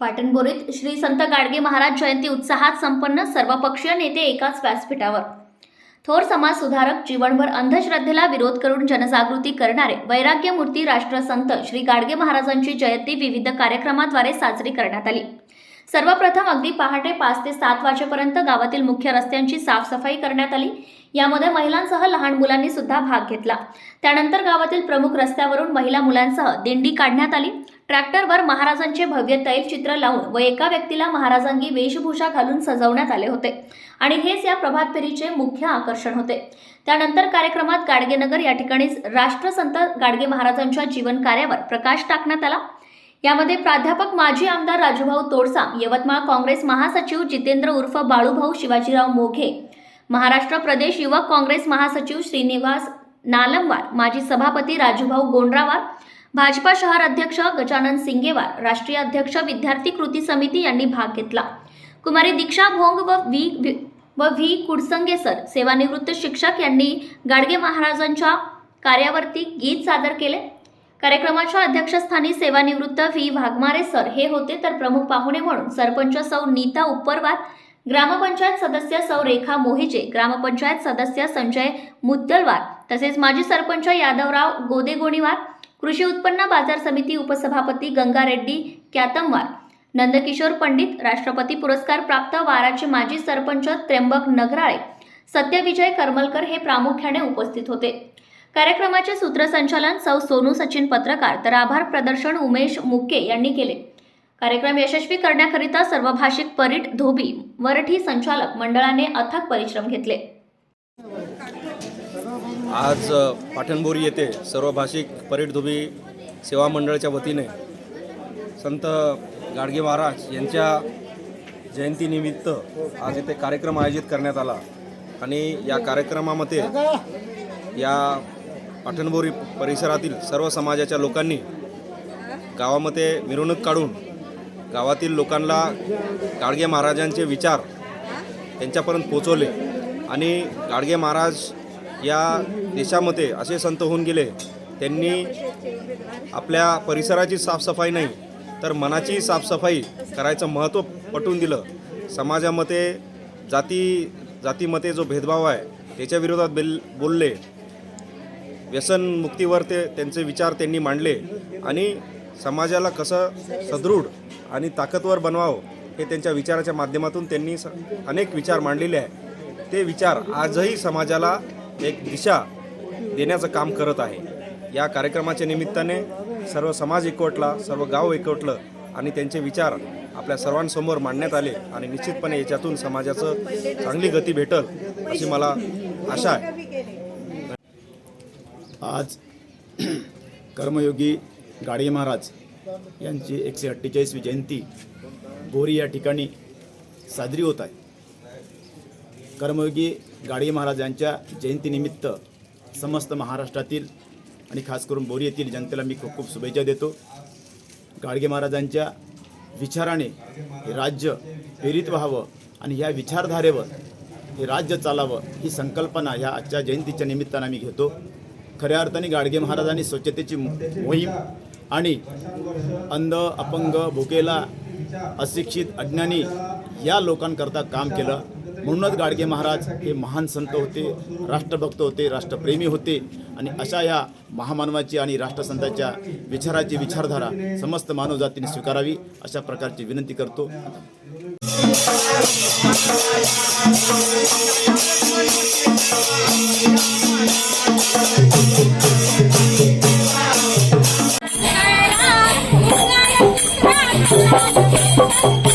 पाटणबोरीत श्री संत गाडगे महाराज जयंती उत्साहात संपन्न सर्वपक्षीय नेते एकाच व्यासपीठावर. थोर समाज सुधारक जीवनभर अंधश्रद्धेला विरोध करून जनजागृती करणारे वैराग्यमूर्ती राष्ट्रसंत श्री गाडगे महाराजांची जयंती विविध कार्यक्रमाद्वारे साजरी करण्यात आली. सर्वप्रथम अगदी पहाटे पाच ते सात वाजेपर्यंत गावातील मुख्य रस्त्यांची साफसफाई करण्यात आली. यामध्ये महिलांसह लहान मुलांनी सुद्धा भाग घेतला. त्यानंतर गावातील प्रमुख रस्त्यावरून महिला मुलांसह दिंडी काढण्यात आली. ट्रॅक्टरवर महाराजांचे भव्य तैलचित्र लावून व एका व्यक्तीला महाराजांगी वेशभूषा घालून सजवण्यात आले होते आणि हेच या प्रभात फेरीचे मुख्य आकर्षण होते. त्यानंतर कार्यक्रमात गाडगेनगर या ठिकाणी राष्ट्रसंत गाडगे महाराजांच्या जीवन कार्यावर प्रकाश टाकण्यात आला. यामध्ये प्राध्यापक माजी आमदार राजूभाऊ तोडसाम यवतमाळ काँग्रेस महासचिव जितेंद्र उर्फ बाळूभाऊ शिवाजीराव मोघे महाराष्ट्र प्रदेश युवक काँग्रेस महासचिव श्रीनिवास नालमवार माजी सभापती राजूभाऊ गोंडरावार भाजपा शहर अध्यक्ष गजानन सिंगेवार राष्ट्रीय अध्यक्ष विद्यार्थी कृती समिती यांनी भाग घेतला. कुमारी दीक्षा भोंग व व्ही व्ही- व व्ही कुडसंगे सर सेवानिवृत्त शिक्षक यांनी गाडगे महाराजांच्या कार्यावरती गीत सादर केले. कार्यक्रमाच्या अध्यक्षस्थानी सेवानिवृत्त व्ही. वाघमारे सर हे होते तर प्रमुख पाहुणे म्हणून सरपंच सौ. नीता उपरवात ग्रामपंचायत सदस्य सौ. रेखा मोहिजे ग्रामपंचायत सदस्य संजय मुद्दलवार तसेच माजी सरपंच यादवराव गोदेगोणीवार कृषी उत्पन्न बाजार समिती उपसभापती गंगा रेड्डी क्यातमवार नंदकिशोर पंडित राष्ट्रपती पुरस्कार प्राप्त वाराचे माजी सरपंच त्र्यंबक नगराळे सत्यविजय करमलकर हे प्रामुख्याने उपस्थित होते. कार्यक्रमाचे सूत्रसंचालन सौ सोनू सचिन पत्रकार तर आभार प्रदर्शन उमेश मुके यांनी केले. कार्यक्रम यशस्वी करण्याकरिता सर्व भाषिक परीट धोबी वरठी संचालक मंडळाने अथक परिश्रम घेतले. आज पाठणबोरी येथे सर्व भाषिक परीट धोबी सेवा मंडळाच्या वतीने संत गाडगे महाराज यांच्या जयंतीनिमित्त आज इथे कार्यक्रम आयोजित करण्यात आला. आणि या कार्यक्रमामध्ये या पाठणबोरी परिसरातील सर्व समाजाच्या लोकांनी गावामध्ये मिरवणूक काढून गावातील लोकांना गाडगे महाराजांचे विचार त्यांच्यापर्यंत पोचवले. आणि गाडगे महाराज या देशामध्ये असे संत होऊन गेले त्यांनी आपल्या परिसराची साफसफाई नाही तर मनाची साफसफाई करायचं महत्त्व पटवून दिलं. समाजामध्ये जाती जातीमध्ये जो भेदभाव आहे त्याच्या विरोधात बोलले. व्यसनमुक्तीवर ते त्यांचे विचार त्यांनी मांडले आणि समाजाला कसं सदृढ आणि ताकदवर बनवावं हे त्यांच्या विचाराच्या माध्यमातून त्यांनी स अनेक विचार मांडलेले आहे. ते विचार आजही समाजाला एक दिशा देण्याचं काम करत आहे. या कार्यक्रमाच्या निमित्ताने सर्व समाज एकवटला सर्व गाव एकवटलं आणि त्यांचे विचार आपल्या सर्वांसमोर मांडण्यात आले आणि निश्चितपणे याच्यातून समाजाचं चांगली गती भेटल अशी मला आशा आहे. आज कर्मयोगी गाडगे महाराज यांची एकशे अठ्ठेचाळीसवी जयंती बोरी या ठिकाणी साजरी होत आहे. कर्मयोगी गाडगे महाराज यांच्या जयंतीनिमित्त समस्त महाराष्ट्रातील आणि खास करून बोरी येथील जनतेला मी खूप खूप शुभेच्छा देतो. गाडगे महाराजांच्या विचाराने हे राज्य प्रेरित व्हावं आणि ह्या विचारधारेवर हे राज्य चालावं ही संकल्पना ह्या आजच्या जयंतीच्या निमित्तानं मी घेतो. खऱ्या अर्थाने गाडगे महाराजांनी स्वच्छतेची मोहीम आणि अंध अपंग भुकेला अशिक्षित अज्ञानी या लोकांकरता काम केलं. म्हणूनच गाडगे महाराज हे महान संत होते राष्ट्रभक्त होते राष्ट्रप्रेमी होते आणि अशा या महामानवाची आणि राष्ट्रसंताच्या विचाराची विचारधारा समस्त मानवजातीने स्वीकारावी अशा प्रकारची विनंती करतो. Thank Música